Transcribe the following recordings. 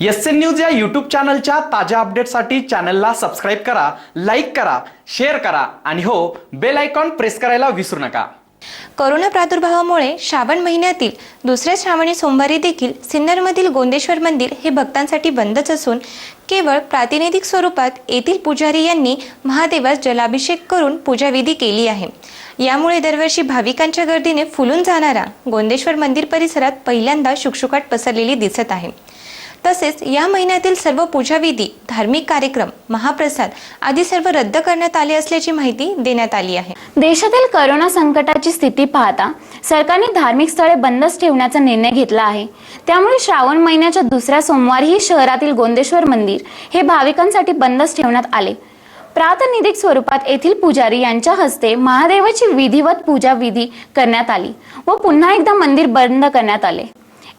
S N news या YouTube चॅनलच्या ताज्या अपडेटसाठी चॅनलला सबस्क्राईब करा लाईक करा शेअर करा आणि हो बेल आयकॉन प्रेस करायला विसरू नका. कोरोना प्रादुर्भावामुळे श्रावण महिन्यातील दुसऱ्या श्रावणी सोमवारी देखील सिन्नरमधील गोंदेश्वर मंदिर हे भक्तांसाठी बंदच असून केवळ प्रातिनिधिक स्वरूपात येथील पुजारी यांनी महादेवास जलाभिषेक करून पूजाविधी केली आहे. यामुळे दरवर्षी भाविकांच्या गर्दीने फुलून जाणारा गोंदेश्वर मंदिर परिसरात पहिल्यांदा शुकशुकाट पसरलेली दिसत आहे. तसेच या महिन्यातील सर्व पूजाविधी धार्मिक कार्यक्रम महाप्रसाद आदी सर्व रद्द करण्यात आले असल्याची माहिती देण्यात आली आहे. देशातील करोना संकटाची स्थिती पाहता सरकारने धार्मिक स्थळे बंदच ठेवण्याचा निर्णय घेतला आहे. त्यामुळे श्रावण महिन्याच्या दुसऱ्या सोमवारीही शहरातील गोंदेश्वर मंदिर हे भाविकांसाठी बंदच ठेवण्यात आले. प्रातनिधिक स्वरूपात येथील पुजारी यांच्या हस्ते महादेवाची विधिवत पूजा विधी करण्यात आली व पुन्हा एकदा मंदिर बंद करण्यात आले.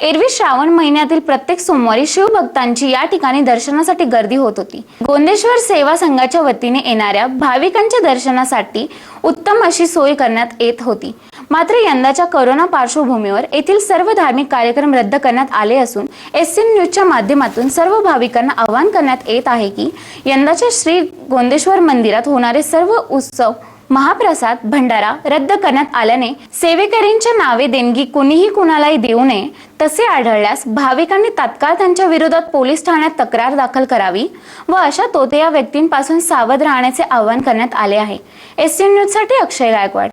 एरवी श्रावण महिन्यातील प्रत्येक सोमवारी शिवभक्तांची या ठिकाणी दर्शनासाठी गर्दी होत होती. गोंदेश्वर सेवा संघाच्या वतीने येणाऱ्या भाविकांच्या दर्शनासाठी उत्तम अशी सोय करण्यात येत होती. मात्र यंदाच्या करोना पार्श्वभूमीवर येथील सर्व धार्मिक कार्यक्रम रद्द करण्यात आले असून एस एन न्यूजच्या माध्यमातून सर्व भाविकांना आवाहन करण्यात येत आहे की यंदाच्या श्री गोंदेश्वर मंदिरात होणारे सर्व उत्सव महाप्रसाद भंडारा रद्द करण्यात आल्याने सेवेकरींच्या नावे देणगी कुणीही कुणालाही देऊ नये तसे आढळल्यास भाविकांनी तात्काळ त्यांच्या विरोधात पोलीस ठाण्यात तक्रार दाखल करावी व अशा तोतेया व्यक्तींपासून सावध राहण्याचे आवाहन करण्यात आले आहे. एस टी न्यूजसाठी अक्षय गायकवाड.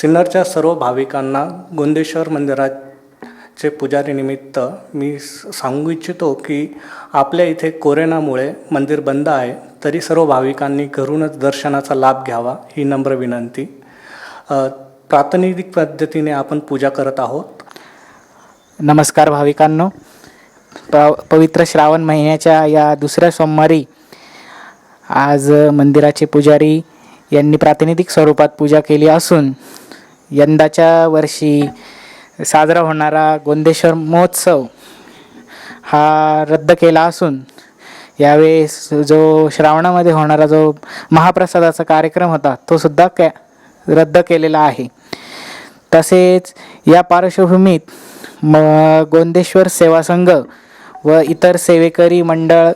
सिन्नरच्या सर्व भाविकांना गोंदेश्वर मंदिराचे पुजारीनिमित्त मी सांगू इच्छितो की आपल्या इथे कोरोनामुळे मंदिर बंद आहे. तरी सर्व भाविकांनी घरूनच दर्शनाचा लाभ घ्यावा ही नम्र विनंती. प्रातिनिधिक पद्धतीने आपण पूजा करत आहोत. नमस्कार भाविकांनो. प पवित्र श्रावण महिन्याच्या या दुसऱ्या सोमवारी आज मंदिराचे पुजारी यांनी प्रातिनिधिक स्वरूपात पूजा केली असून यंदाच्या वर्षी साजरा होणारा गोंदेश्वर महोत्सव हा रद्द केला असून यावेळेस जो श्रावणामध्ये होणारा जो महाप्रसादाचा कार्यक्रम होता तो सुद्धा कॅ रद्द केलेला आहे. तसेच या पार्श्वभूमीत म गोंदेश्वर सेवा संघ व इतर सेवेकरी मंडळ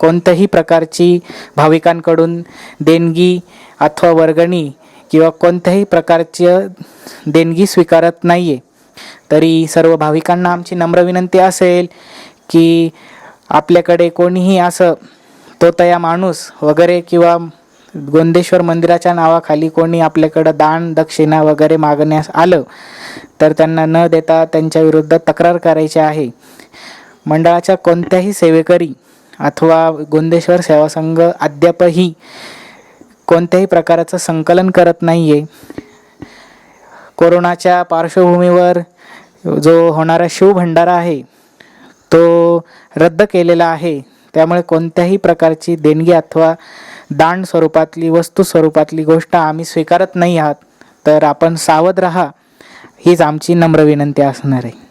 कोणत्याही प्रकारची भाविकांकडून देणगी अथवा वर्गणी किंवा कोणत्याही प्रकारची देणगी स्वीकारत नाही आहे तरी सर्व भाविकांना आमची नम्र विनंती असेल की आपल्याकडे कोणीही असं तोतया माणूस वगैरे किंवा गोंदेश्वर मंदिराच्या नावाखाली कोणी आपल्याकडं दान दक्षिणा वगैरे मागण्यास आलं तर त्यांना न देता त्यांच्या विरुद्ध तक्रार करायची आहे. मंडळाच्या कोणत्याही सेवेकरी अथवा गोंदेश्वर सेवा संघ अद्यापही कोणत्याही प्रकाराचं संकलन करत नाही आहे कोरोनाच्या पार्श्वभूमीवर जो होणारा शिवभंडारा आहे तो रद्द केलेला आहे. त्यामुळे कोणत्याही प्रकारची देणगी अथवा दान स्वरूपातली वस्तू स्वरूपातली गोष्ट आम्ही स्वीकारत नाही आहात. तर आपण सावध राहा. हीच आमची नम्र विनंती असणार आहे.